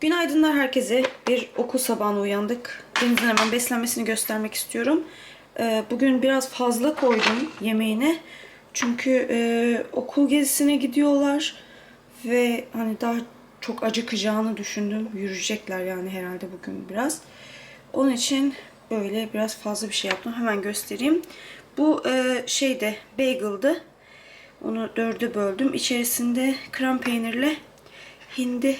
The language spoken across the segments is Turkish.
Günaydınlar herkese. Bir okul sabahına uyandık. Deniz'in hemen beslenmesini göstermek istiyorum. Ee, bugün biraz fazla koydum yemeğine. Çünkü e, okul gezisine gidiyorlar. Ve hani daha çok acıkacağını düşündüm. Yürüyecekler yani herhalde bugün biraz. Onun için böyle biraz fazla bir şey yaptım. Hemen göstereyim. Bu e, şeyde bagel'dı. Onu dörde böldüm. İçerisinde krem peynirle hindi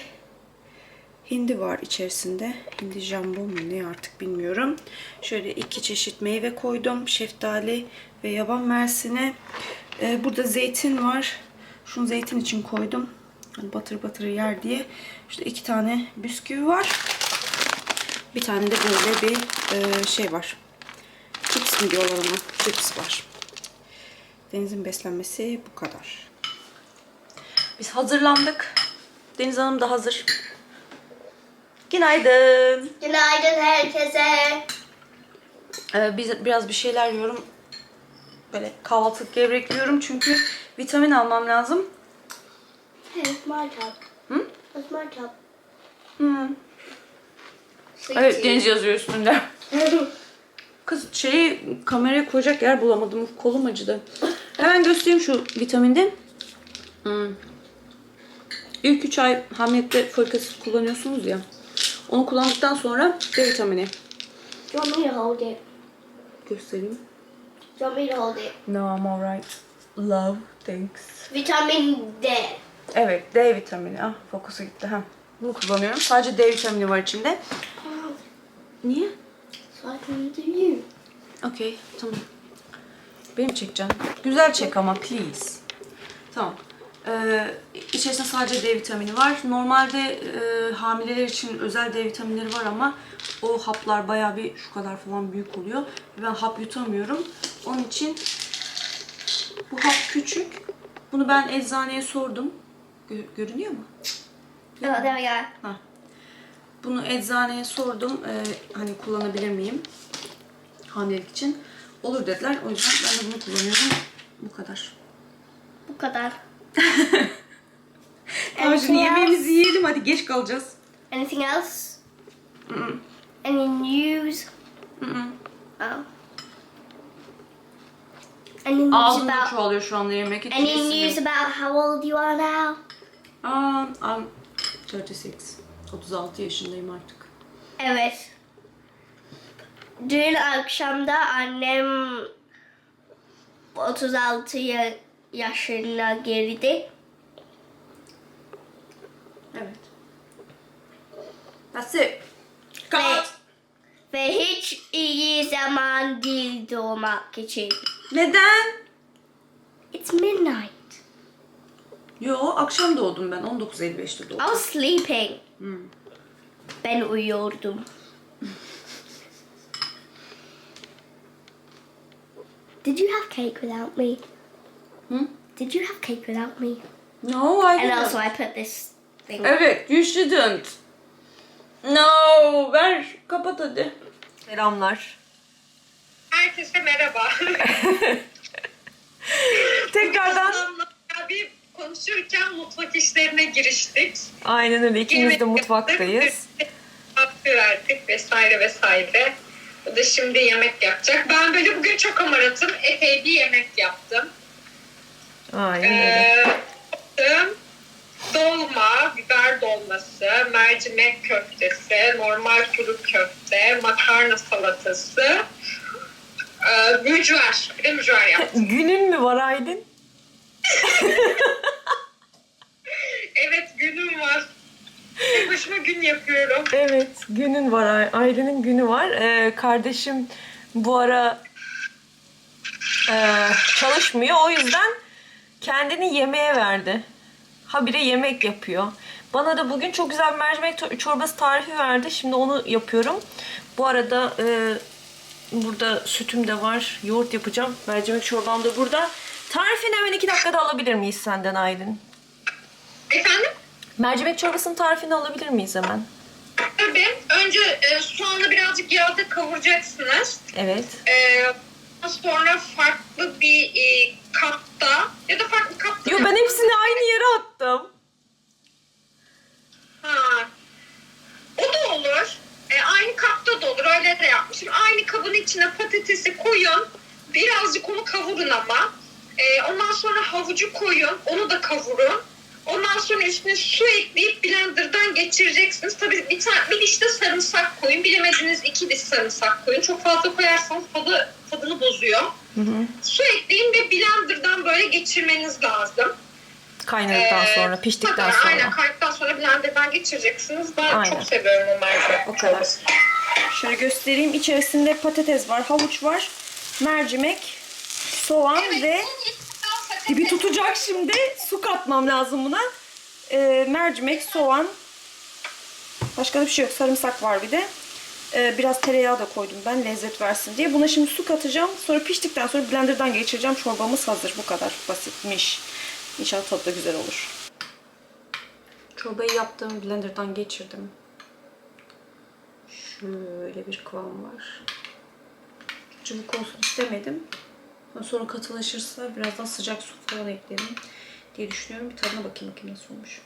Hindi var içerisinde. Hindi jambon mu ne artık bilmiyorum. Şöyle iki çeşit meyve koydum. Şeftali ve yaban mersini. Ee, burada zeytin var. Şunu zeytin için koydum. Hani batır batır yer diye. İşte iki tane bisküvi var. Bir tane de böyle bir e, şey var. Chips mi diyorlar ona? Chips var. Deniz'in beslenmesi bu kadar. Biz hazırlandık. Deniz Hanım da hazır. Günaydın. Günaydın herkese. Ee, biz biraz bir şeyler yiyorum. Böyle kahvaltılık gevrek yiyorum çünkü vitamin almam lazım. Hey, my job. Hı? My job. Hı. Evet Deniz yazıyor üstünde. Kız şeyi kameraya koyacak yer bulamadım. Kolum acıdı. Hemen göstereyim şu vitaminde. Hmm. İlk 3 ay hamilelikte folik asit kullanıyorsunuz ya. Onu kullandıktan sonra D vitamini Do you want me to hold it? göstereyim. Do you want me to hold it? No, I'm alright. Love, thanks. Vitamin D. Evet, D vitamini. Ah, fokusu gitti. Ha. Bunu kullanıyorum. Sadece D vitamini var içinde. Niye? So I can. Okey, tamam. Benim çekeceğim. Güzel çek ama please. Tamam. Ee, içerisinde sadece D vitamini var. Normalde e, hamileler için özel D vitaminleri var ama o haplar bayağı bir şu kadar falan büyük oluyor. Ben hap yutamıyorum. Onun için bu hap küçük. Bunu ben eczaneye sordum. Gö- görünüyor mu? We go. Ha. Bunu eczaneye sordum. Ee, hani kullanabilir miyim? Hamilelik için. Olur dediler. O yüzden ben de bunu kullanıyorum. Bu kadar. Bu kadar. Tamam şimdi yemeğimizi yiyelim. Hadi geç kalacağız. Anything else? Mm-mm. Any news? Mm-mm. Oh. Any news Ağzımda about? çoğalıyor şu anda yemek. Hiç Any news about how old you are now? Um, I'm 36. 36 yaşındayım artık. Evet. Dün akşamda annem 36 ya- yaşına girdi. Evet. That's it. Ve, Cut. ve hiç iyi zaman değil doğmak için. Neden? It's midnight. Yo akşam doğdum ben. 19.55'te I doğdum. was sleeping. Hmm. Ben uyuyordum. Did you have cake without me? Hı? Did you have cake without me? No, I And didn't. also I put this thing. Evet, you shouldn't. No, ver, kapat hadi. Selamlar. Herkese merhaba. Tekrardan. Ya bir konuşurken mutfak işlerine giriştik. Aynen öyle, ikimiz de mutfaktayız. Hakkı verdik vesaire vesaire. O da şimdi yemek yapacak. Ben böyle bugün çok amaratım. Epey bir yemek yaptım. Aynen Ee, öyle. yaptım. dolma, biber dolması, mercimek köftesi, normal kuru köfte, makarna salatası, e, mücver. Bir de mücver yaptım. Günün mü var Aydın? Evet günüm var. Tek başıma gün yapıyorum. Evet, günün var. Ay- Aydın'ın günü var. Ee, kardeşim bu ara e, çalışmıyor. O yüzden kendini yemeğe verdi. Habire yemek yapıyor. Bana da bugün çok güzel mercimek çorbası tarifi verdi. Şimdi onu yapıyorum. Bu arada e, burada sütüm de var. Yoğurt yapacağım. Mercimek çorbam da burada. Tarifini hemen iki dakikada alabilir miyiz senden Aydın? Efendim? Mercimek çorbasının tarifini alabilir miyiz hemen? Tabii. Önce e, soğanı birazcık yağda kavuracaksınız. Evet. E, sonra farklı bir e, kapta ya da farklı kapta. Yo ben hepsini aynı yere attım. Ha. O da olur. E, aynı kapta da olur. Öyle de yapmışım. Aynı kabın içine patatesi koyun. Birazcık onu kavurun ama. E, ondan sonra havucu koyun. Onu da kavurun. Ondan sonra üstüne su ekleyip blenderdan geçireceksiniz. Tabii bir, tane, bir diş de sarımsak koyun. Bilemediniz iki diş sarımsak koyun. Çok fazla koyarsanız tadı, tadını bozuyor. Hı hı. Su ekleyin ve blenderdan böyle geçirmeniz lazım. Kaynadıktan Ee, sonra, piştikten kadar, sonra. Aynen kaynadıktan sonra blenderdan geçireceksiniz. Ben Aynen. çok seviyorum o mercimek O kadar. Şöyle göstereyim. İçerisinde patates var, havuç var, mercimek, soğan ve dibi tutacak şimdi. Su katmam lazım buna. Ee, mercimek, soğan. Başka da bir şey yok. Sarımsak var bir de. Ee, biraz tereyağı da koydum ben lezzet versin diye. Buna şimdi su katacağım. Sonra piştikten sonra blenderdan geçireceğim. Çorbamız hazır. Bu kadar basitmiş. İnşallah tadı da güzel olur. Çorbayı yaptım. Blenderdan geçirdim. Şöyle bir kıvam var. Cıvık olsun istemedim. Sonra katılaşırsa biraz daha sıcak su falan eklerim diye düşünüyorum. Bir tadına bakayım bakayım nasıl olmuş.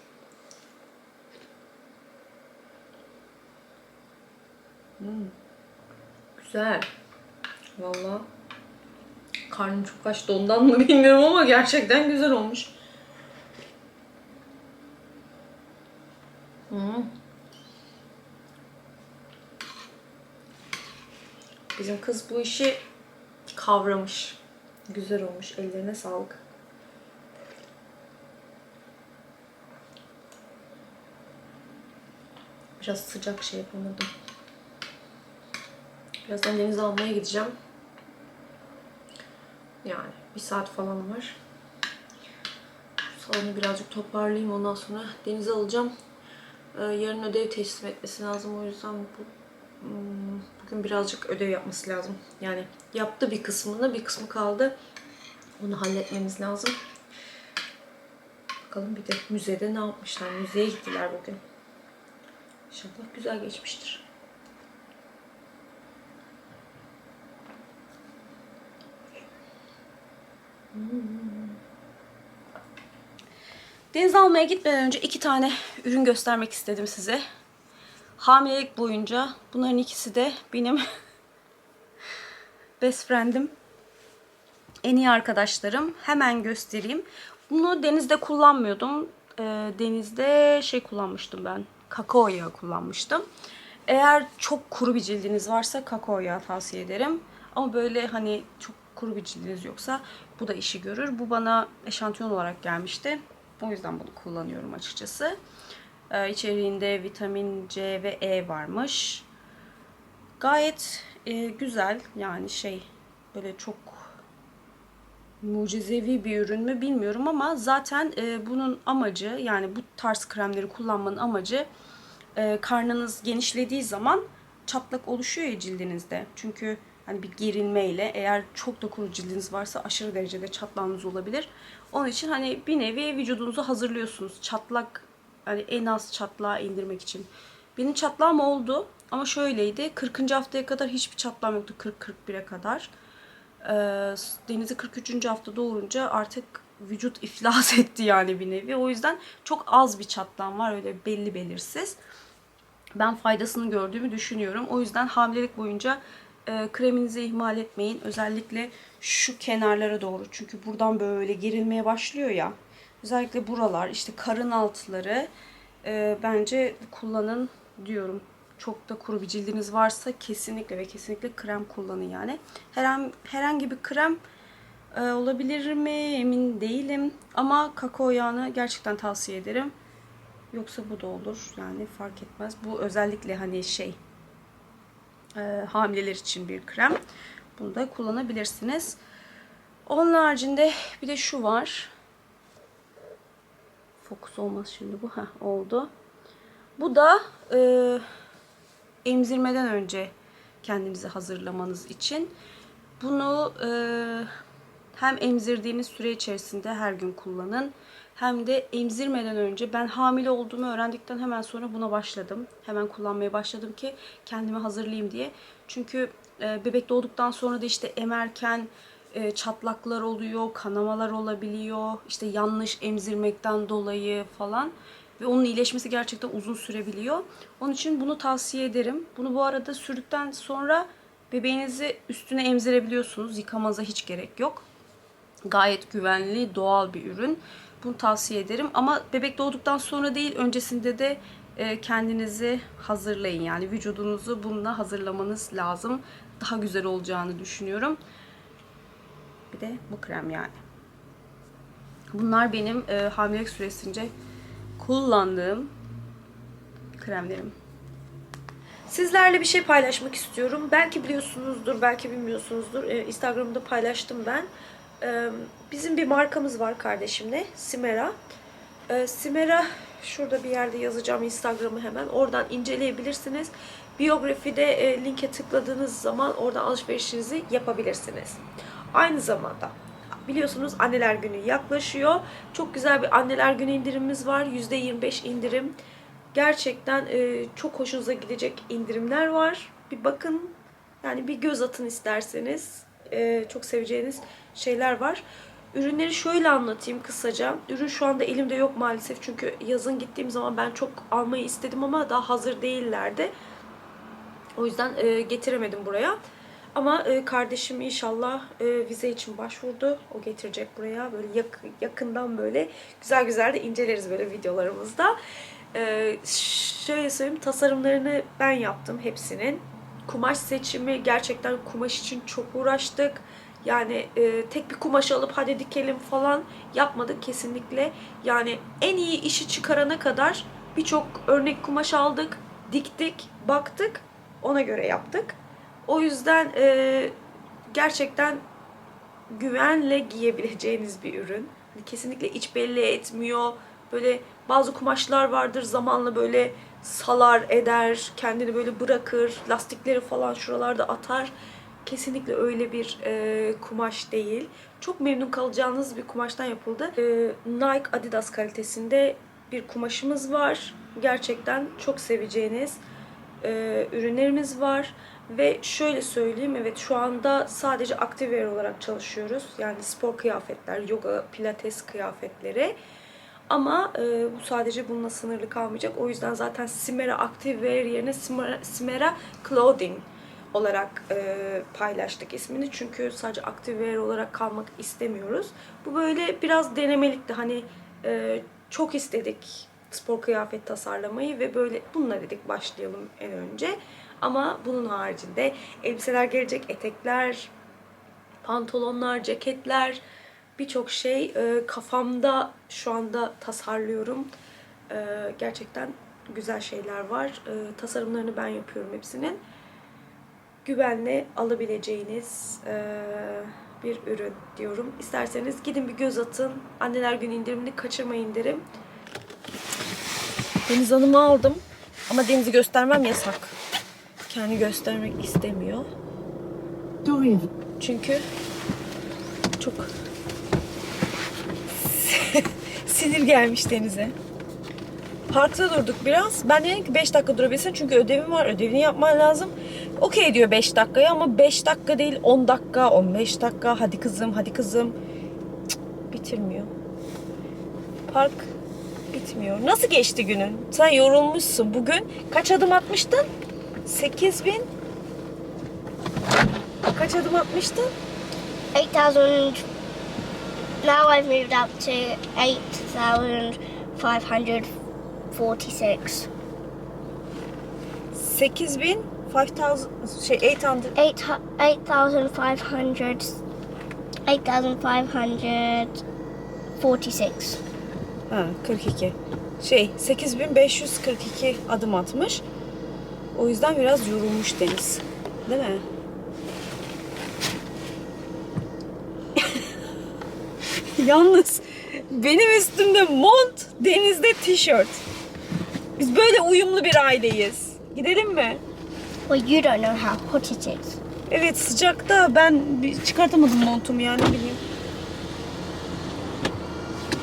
Hmm. Güzel. Vallahi karnım çok açtı ondan mı bilmiyorum ama gerçekten güzel olmuş. Hmm. Bizim kız bu işi kavramış. Güzel olmuş. Ellerine sağlık. Biraz sıcak şey yapamadım. Birazdan denize almaya gideceğim. Yani bir saat falan var. Salonu birazcık toparlayayım. Ondan sonra denize alacağım. Ee, yarın ödev teslim etmesi lazım. O yüzden bu Bugün birazcık ödev yapması lazım. Yani yaptı bir kısmını, bir kısmı kaldı. Onu halletmemiz lazım. Bakalım bir de müzede ne yapmışlar. Müzeye gittiler bugün. İnşallah güzel geçmiştir. Deniz almaya gitmeden önce iki tane ürün göstermek istedim size. Hamilelik boyunca bunların ikisi de benim best friend'im. En iyi arkadaşlarım. Hemen göstereyim. Bunu denizde kullanmıyordum. Ee, denizde şey kullanmıştım ben. Kakao yağı kullanmıştım. Eğer çok kuru bir cildiniz varsa kakao yağı tavsiye ederim. Ama böyle hani çok kuru bir cildiniz yoksa bu da işi görür. Bu bana eşantiyon olarak gelmişti. O yüzden bunu kullanıyorum açıkçası. Ee, içeriğinde vitamin C ve E varmış. Gayet e, güzel yani şey böyle çok mucizevi bir ürün mü bilmiyorum ama zaten e, bunun amacı yani bu tarz kremleri kullanmanın amacı e, karnınız genişlediği zaman çatlak oluşuyor ya cildinizde. Çünkü hani bir gerilmeyle eğer çok da kuru cildiniz varsa aşırı derecede çatlağınız olabilir. Onun için hani bir nevi vücudunuzu hazırlıyorsunuz. Çatlak hani en az çatlağı indirmek için. Benim çatlağım oldu ama şöyleydi. 40. haftaya kadar hiçbir çatlağım yoktu. 40-41'e kadar. Ee, Deniz'i 43. hafta doğurunca artık vücut iflas etti yani bir nevi. O yüzden çok az bir çatlağım var öyle belli belirsiz. Ben faydasını gördüğümü düşünüyorum. O yüzden hamilelik boyunca e, kreminizi ihmal etmeyin. Özellikle şu kenarlara doğru. Çünkü buradan böyle gerilmeye başlıyor ya. Özellikle buralar işte karın altları e, bence kullanın diyorum. Çok da kuru bir cildiniz varsa kesinlikle ve kesinlikle krem kullanın yani. Herhangi, herhangi bir krem e, olabilir mi emin değilim. Ama kakao yağını gerçekten tavsiye ederim. Yoksa bu da olur yani fark etmez. Bu özellikle hani şey e, hamileler için bir krem. Bunu da kullanabilirsiniz. Onun haricinde bir de şu var. Fokus olmaz şimdi bu. Heh, oldu. Bu da e, emzirmeden önce kendinizi hazırlamanız için. Bunu e, hem emzirdiğiniz süre içerisinde her gün kullanın. Hem de emzirmeden önce ben hamile olduğumu öğrendikten hemen sonra buna başladım. Hemen kullanmaya başladım ki kendimi hazırlayayım diye. Çünkü e, bebek doğduktan sonra da işte emerken e, çatlaklar oluyor, kanamalar olabiliyor. işte yanlış emzirmekten dolayı falan. Ve onun iyileşmesi gerçekten uzun sürebiliyor. Onun için bunu tavsiye ederim. Bunu bu arada sürdükten sonra Bebeğinizi üstüne emzirebiliyorsunuz. Yıkamanıza hiç gerek yok. Gayet güvenli, doğal bir ürün. Bunu tavsiye ederim. Ama bebek doğduktan sonra değil, öncesinde de e, kendinizi hazırlayın. Yani vücudunuzu bununla hazırlamanız lazım. Daha güzel olacağını düşünüyorum. Bir de bu krem yani. Bunlar benim e, hamilelik süresince kullandığım kremlerim. Sizlerle bir şey paylaşmak istiyorum. Belki biliyorsunuzdur, belki bilmiyorsunuzdur. Ee, Instagram'da paylaştım ben. Ee, bizim bir markamız var kardeşimle. Simera. Ee, Simera şurada bir yerde yazacağım Instagram'ı hemen. Oradan inceleyebilirsiniz. Biyografide e, linke tıkladığınız zaman oradan alışverişinizi yapabilirsiniz. Aynı zamanda biliyorsunuz anneler günü yaklaşıyor. Çok güzel bir anneler günü indirimimiz var. %25 indirim. Gerçekten e, çok hoşunuza gidecek indirimler var. Bir bakın yani bir göz atın isterseniz. E, çok seveceğiniz şeyler var. Ürünleri şöyle anlatayım kısaca. Ürün şu anda elimde yok maalesef. Çünkü yazın gittiğim zaman ben çok almayı istedim ama daha hazır değillerdi. O yüzden e, getiremedim buraya. Ama e, kardeşim inşallah e, vize için başvurdu. O getirecek buraya. Böyle yak- yakından böyle güzel güzel de inceleriz böyle videolarımızda. E, şöyle söyleyeyim tasarımlarını ben yaptım hepsinin. Kumaş seçimi gerçekten kumaş için çok uğraştık. Yani e, tek bir kumaş alıp hadi dikelim falan yapmadık kesinlikle. Yani en iyi işi çıkarana kadar birçok örnek kumaş aldık, diktik, baktık, ona göre yaptık. O yüzden e, gerçekten güvenle giyebileceğiniz bir ürün. Kesinlikle iç belli etmiyor. Böyle bazı kumaşlar vardır zamanla böyle salar eder, kendini böyle bırakır, lastikleri falan şuralarda atar. Kesinlikle öyle bir e, kumaş değil. Çok memnun kalacağınız bir kumaştan yapıldı. E, Nike Adidas kalitesinde bir kumaşımız var. Gerçekten çok seveceğiniz e, ürünlerimiz var. Ve şöyle söyleyeyim, evet şu anda sadece aktivewear olarak çalışıyoruz. Yani spor kıyafetler, yoga, pilates kıyafetleri. Ama e, bu sadece bununla sınırlı kalmayacak. O yüzden zaten Simera Activewear yerine Simera, Simera Clothing olarak e, paylaştık ismini. Çünkü sadece Activewear olarak kalmak istemiyoruz. Bu böyle biraz denemelikti. Hani e, çok istedik spor kıyafet tasarlamayı ve böyle bununla dedik başlayalım en önce. Ama bunun haricinde elbiseler gelecek, etekler, pantolonlar, ceketler, birçok şey e, kafamda şu anda tasarlıyorum. E, gerçekten güzel şeyler var. E, tasarımlarını ben yapıyorum hepsinin. Güvenle alabileceğiniz e, bir ürün diyorum. İsterseniz gidin bir göz atın. Anneler Günü indirimini kaçırmayın derim. Deniz Hanım'ı aldım. Ama Deniz'i göstermem yasak. Kendi göstermek istemiyor. Dorian, Çünkü çok sinir gelmiş Deniz'e. Parkta durduk biraz. Ben dedim ki 5 dakika durabilirsin çünkü ödevim var. Ödevini yapman lazım. Okey diyor 5 dakikaya ama 5 dakika değil 10 dakika, 15 dakika. Hadi kızım, hadi kızım. Cık, bitirmiyor. Park bitmiyor. Nasıl geçti günün? Sen yorulmuşsun. Bugün kaç adım atmıştın? 8000 Kaç adım atmıştın? 8,000. Now I've moved up to 8,546. 8000 5000 şey 800 Eight hu- 8,500. 8,546. Ha 42. Şey 8542 adım atmış. O yüzden biraz yorulmuş Deniz. Değil mi? Yalnız benim üstümde mont, Deniz'de tişört. Biz böyle uyumlu bir aileyiz. Gidelim mi? Well, you don't know how hot it is. Evet sıcakta ben bir çıkartamadım montumu yani bileyim.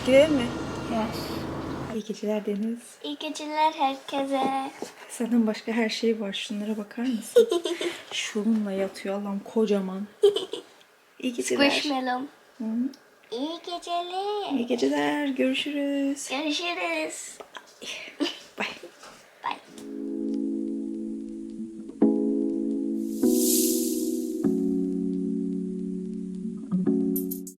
Gidelim mi? Yes. İyi geceler Deniz. İyi geceler herkese. Senden başka her şey var. Şunlara bakar mısın? Şununla yatıyor Allah'ım kocaman. İyi geceler. Squishmallow. İyi geceler. İyi geceler. Görüşürüz. Görüşürüz.